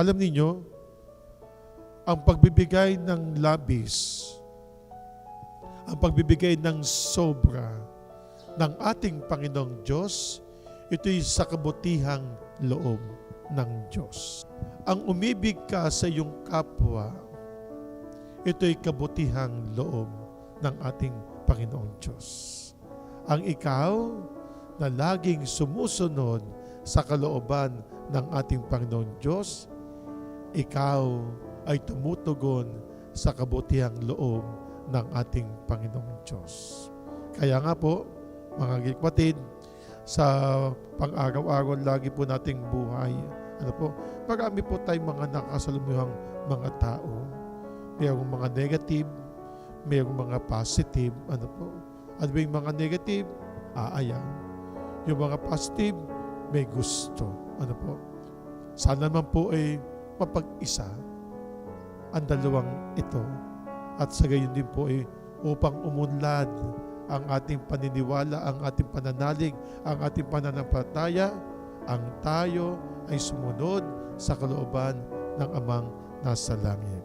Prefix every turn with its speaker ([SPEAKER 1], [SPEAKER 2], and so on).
[SPEAKER 1] Alam niyo, ang pagbibigay ng labis, ang pagbibigay ng sobra ng ating Panginoong Diyos, ito'y sa kabutihang loob ng Diyos. Ang umibig ka sa iyong kapwa, ito'y kabutihang loob ng ating Panginoong Diyos. Ang ikaw na laging sumusunod sa kalooban ng ating Panginoong Diyos, ikaw ay tumutugon sa kabutihang loob ng ating Panginoong Diyos. Kaya nga po, mga kapatid, sa pang-araw-araw lagi po nating buhay, ano po, marami po tayong mga nakasalumuhang mga tao. Mayroong mga negative, mayroong mga positive, ano po. At may mga negative, aayaw. Yung mga positive, may gusto. Ano po. Sana naman po ay mapag-isa ang dalawang ito. At sa gayon din po ay upang umunlad ang ating paniniwala, ang ating pananalig, ang ating pananampalataya, ang tayo ay sumunod sa kalooban ng Amang nasa langit.